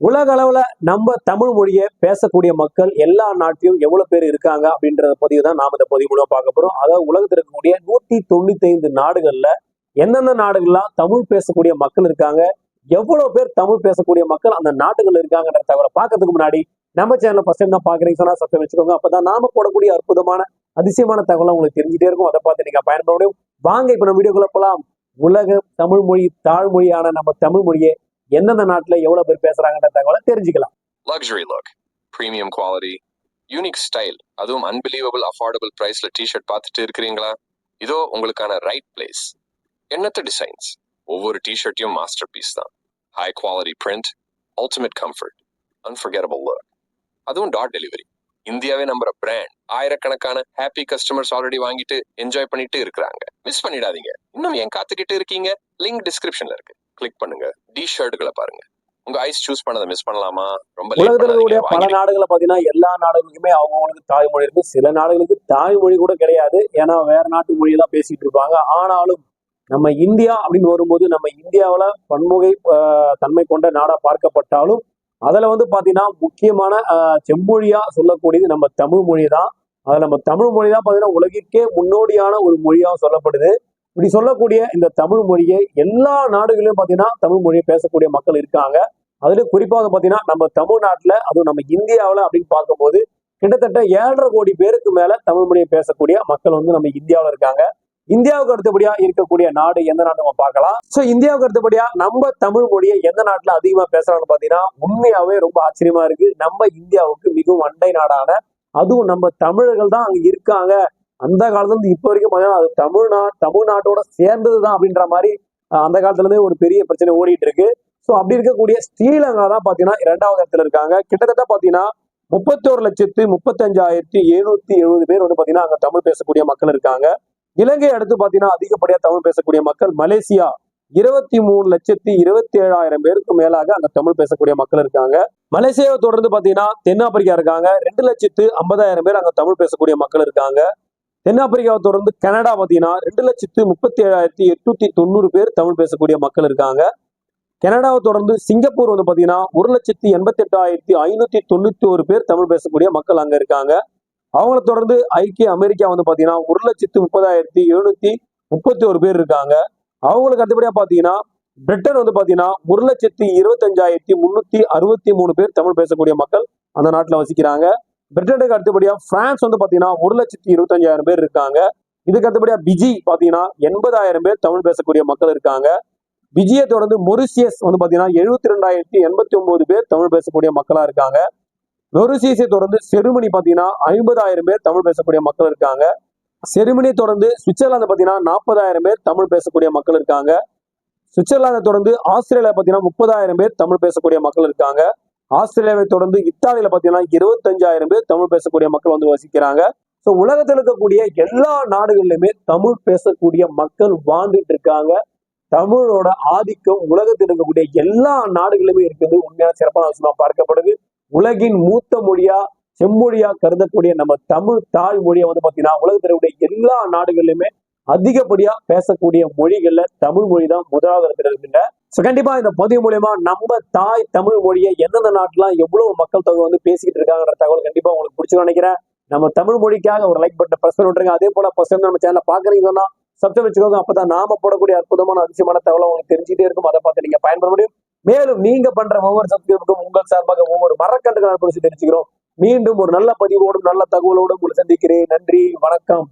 உலக அளவுல நம்ம தமிழ் மொழியை பேசக்கூடிய மக்கள் எல்லா நாட்டிலும் எவ்வளவு பேர் இருக்காங்க அப்படின்றத பதிவு தான் நாம் இந்த பதிவு மூலமா பார்க்க போறோம். அதாவது உலகத்தில் இருக்கக்கூடிய நூத்தி தொண்ணூத்தி ஐந்து நாடுகள்ல எந்தெந்த நாடுகள்லாம் தமிழ் பேசக்கூடிய மக்கள் இருக்காங்க எவ்வளவு பேர் தமிழ் பேசக்கூடிய மக்கள் அந்த நாட்டுகள் இருக்காங்கன்ற தகவலை பார்க்கறதுக்கு முன்னாடி நம்ம சேனல் ஃபர்ஸ்ட் டைம் தான் பாக்குறீங்க சத்தம் வச்சுக்கோங்க. அப்பதான் நாம போடக்கூடிய அற்புதமான அதிசயமான தகவலை உங்களுக்கு தெரிஞ்சுட்டே இருக்கும். அதை பார்த்து நீங்க பயன்பட முடியும் வாங்க இப்ப நம்ம வீடியோக்குள்ள போலாம். உலக தமிழ் மொழி தாழ்மொழியான நம்ம தமிழ் மொழியை எந்தெந்த நாட்டுல எவ்வளவு பேர் பேசுறாங்கன்ற தகவலை தெரிஞ்சுக்கலாம். Luxury look premium quality unique style அதுவும் அன்பிலீவபிள் அஃபோர்டபுள் பிரைஸ்ல டிஷர்ட் பார்த்துட்டு இருக்கிறீங்களா? இதோ உங்களுக்கான ரைட் பிளேஸ் எண்ணற்ற டிசைன்ஸ் ஒவ்வொரு டிஷர்ட்டையும் மாஸ்டர் பீஸ் தான். High quality print ultimate comfort unforgettable look அதுவும் டாட் டெலிவரி இந்தியாவே நம்புற பிராண்ட் ஆயிரக்கணக்கான ஹாப்பி கஸ்டமர்ஸ் ஆல்ரெடி வாங்கிட்டு என்ஜாய் பண்ணிட்டு இருக்கிறாங்க. மிஸ் பண்ணிடாதீங்க. இன்னும் ஏன் காத்துக்கிட்டு இருக்கீங்க? லிங்க் டிஸ்கிரிப்ஷன்ல இருக்கு. கிளிக் பண்ணுங்க. டி ஷர்ட்டுகளை பாருங்க. உங்க ஐஸ் சூஸ் பண்ணதை மிஸ் பண்ணலாமா? ரொம்ப. பல. நாடுகளை பாத்தீங்கன்னா எல்லா நாடுகளுக்குமே அவங்கவுங்களுக்கு தாய்மொழி இருக்கு. சில நாடுகளுக்கு தாய்மொழி கூட கிடையாது. ஏன்னா வேற நாட்டு மொழியெல்லாம் பேசிட்டு இருப்பாங்க. ஆனாலும் நம்ம இந்தியா அப்படின்னு வரும்போது நம்ம இந்தியாவுல பன்முகை தன்மை கொண்ட நாடா பார்க்கப்பட்டாலும் அதுல வந்து பாத்தீங்கன்னா முக்கியமான செம்மொழியா சொல்லக்கூடியது நம்ம தமிழ் மொழி தான். அதுல நம்ம தமிழ் மொழி தான் பாத்தீங்கன்னா உலகிற்கே முன்னோடியான ஒரு மொழியா சொல்லப்படுது. இப்படி சொல்லக்கூடிய இந்த தமிழ் மொழியை எல்லா நாடுகளிலும் பார்த்தீங்கன்னா தமிழ் மொழியை பேசக்கூடிய மக்கள் இருக்காங்க. அதுல குறிப்பாக பார்த்தீங்கன்னா நம்ம தமிழ்நாட்டில் அதுவும் நம்ம இந்தியாவில் அப்படின்னு பார்க்கும்போது கிட்டத்தட்ட ஏழரை கோடி பேருக்கு மேல தமிழ் மொழியை பேசக்கூடிய மக்கள் வந்து நம்ம இந்தியாவில் இருக்காங்க. இந்தியாவுக்கு அடுத்தபடியா இருக்கக்கூடிய நாடு எந்த நாடு நம்ம பார்க்கலாம். ஸோ இந்தியாவுக்கு அடுத்தபடியா நம்ம தமிழ் மொழியை எந்த நாட்டில் அதிகமா பேசுறாங்கன்னு பார்த்தீங்கன்னா உண்மையாவே ரொம்ப ஆச்சரியமா இருக்கு. நம்ம இந்தியாவுக்கு மிகவும் அண்டை நாடான அதுவும் நம்ம தமிழர்கள் தான் அங்க இருக்காங்க. அந்த காலத்துல இருந்து இப்போ வரைக்கும் பார்த்தீங்கன்னா அது தமிழ்நாடு தமிழ்நாட்டோட சேர்ந்ததுதான் அப்படின்ற மாதிரி அந்த காலத்துல இருந்தே ஒரு பெரிய பிரச்சனை ஓடிட்டு இருக்கு. ஸோ அப்படி இருக்கக்கூடிய ஸ்ரீலங்கா தான் பாத்தீங்கன்னா இரண்டாவது இடத்துல இருக்காங்க. கிட்டத்தட்ட பாத்தீங்கன்னா முப்பத்தோரு லட்சத்து முப்பத்தஞ்சாயிரத்தி எழுநூத்தி எழுபது பேர் வந்து பாத்தீங்கன்னா அங்க தமிழ் பேசக்கூடிய மக்கள் இருக்காங்க. இலங்கை அடுத்து பாத்தீங்கன்னா அதிகப்படியா தமிழ் பேசக்கூடிய மக்கள் மலேசியா இருபத்தி மூணு லட்சத்தி இருபத்தி ஏழாயிரம் பேருக்கு மேலாக அங்க தமிழ் பேசக்கூடிய மக்கள் இருக்காங்க. மலேசியாவை தொடர்ந்து பாத்தீங்கன்னா தென்னாப்பிரிக்கா இருக்காங்க. ரெண்டு லட்சத்து ஐம்பதாயிரம் பேர் அங்க தமிழ் பேசக்கூடிய மக்கள் இருக்காங்க. தென்னாப்பிரிக்காவை தொடர்ந்து கனடா பார்த்தீங்கன்னா ரெண்டு லட்சத்து முப்பத்தி ஏழாயிரத்தி எட்நூத்தி தொண்ணூறு பேர் தமிழ் பேசக்கூடிய மக்கள் இருக்காங்க. கனடாவை தொடர்ந்து சிங்கப்பூர் வந்து பார்த்தீங்கன்னா ஒரு லட்சத்தி எண்பத்தி எட்டாயிரத்தி ஐநூத்தி தொண்ணூத்தி ஒரு பேர் தமிழ் பேசக்கூடிய மக்கள் அங்க இருக்காங்க. அவங்கள தொடர்ந்து ஐக்கிய அமெரிக்கா வந்து பார்த்தீங்கன்னா ஒரு லட்சத்து முப்பதாயிரத்தி எழுநூத்தி முப்பத்தி ஒரு பேர் இருக்காங்க. அவங்களுக்கு அடுத்தபடியா பார்த்தீங்கன்னா பிரிட்டன் வந்து பார்த்தீங்கன்னா ஒரு லட்சத்தி இருபத்தஞ்சாயிரத்தி முன்னூத்தி அறுபத்தி மூணு பேர் தமிழ் பேசக்கூடிய மக்கள் அந்த நாட்டில் வசிக்கிறாங்க. பிரிட்டனுக்கு அடுத்தபடியா பிரான்ஸ் வந்து பாத்தீங்கன்னா ஒரு லட்சத்தி இருபத்தஞ்சாயிரம் பேர் இருக்காங்க. இதுக்கு அடுத்தபடியா பிஜி பாத்தீங்கன்னா எண்பதாயிரம் பேர் தமிழ் பேசக்கூடிய மக்கள் இருக்காங்க. விஜயை தொடர்ந்து மொரிசியஸ் வந்து பாத்தீங்கன்னா எழுபத்தி ரெண்டாயிரத்தி எண்பத்தி ஒன்பது பேர் தமிழ் பேசக்கூடிய மக்களா இருக்காங்க. மொரிசியஸை தொடர்ந்து செருமனி பாத்தீங்கன்னா ஐம்பதாயிரம் பேர் தமிழ் பேசக்கூடிய மக்கள் இருக்காங்க. செருமனியை தொடர்ந்து சுவிட்சர்லாந்து பாத்தீங்கன்னா நாற்பதாயிரம் பேர் தமிழ் பேசக்கூடிய மக்கள் இருக்காங்க. சுவிட்சர்லாந்தை தொடர்ந்து ஆஸ்திரேலியா பாத்தீங்கன்னா முப்பதாயிரம் பேர் தமிழ் பேசக்கூடிய மக்கள் இருக்காங்க. ஆஸ்திரேலியாவை தொடர்ந்து இத்தாலியில பாத்தீங்கன்னா இருபத்தஞ்சாயிரம் பேர் தமிழ் பேசக்கூடிய மக்கள் வந்து வசிக்கிறாங்க. ஸோ உலகத்தில் இருக்கக்கூடிய எல்லா நாடுகள்லையுமே தமிழ் பேசக்கூடிய மக்கள் வாழ்ந்துட்டு இருக்காங்க. தமிழோட ஆதிக்கம் உலகத்தில் இருக்கக்கூடிய எல்லா நாடுகளிலுமே இருக்குது. உண்மையான சிறப்பான விஷயமா பார்க்கப்படுது. உலகின் மூத்த மொழியா செம்மொழியா கருதக்கூடிய நம்ம தமிழ் தாய் மொழியை வந்து பாத்தீங்கன்னா உலகத்தில் இருக்கக்கூடிய எல்லா நாடுகளிலுமே அதிகப்படியா பேசக்கூடிய மொழிகள்ல தமிழ் மொழி தான் முதலாவது இடத்துல இருக்குங்க ஸோ கண்டிப்பா இந்த பதிவு மூலியமா நம்ம தாய் தமிழ் மொழியை எந்தெந்த நாட்டிலாம் எவ்வளவு மக்கள் தொகை வந்து பேசிக்கிட்டு இருக்காங்கன்ற தகவல் கண்டிப்பா உங்களுக்கு பிடிச்சு நினைக்கிறேன். நம்ம தமிழ் மொழிக்காக ஒரு லைக் பட்டனை ப்ரெஸ் பண்ணி விட்டுருங்க. அதே போல ஃபர்ஸ்ட் நம்ம சேனலை பாக்குறீங்கன்னா சப்ஸ்கிரைப் வச்சுக்கோங்க. அப்பதான் நாம போடக்கூடிய அற்புதமான அதிசயமான தகவலை உங்களுக்கு தெரிஞ்சுட்டே இருக்கும். அதை பார்த்து நீங்க பயன்பட முடியும். மேலும் நீங்க பண்ற ஒவ்வொரு சப்ஸ்கிரைபுக்கும் உங்கள் சார்பாக ஒவ்வொரு மரக்கண்டுகள் அனுப்பி தெரிஞ்சுக்கிறோம். மீண்டும் ஒரு நல்ல பதிவோடும் நல்ல தகவலோடும் உங்களை சந்திக்கிறேன். நன்றி. வணக்கம்.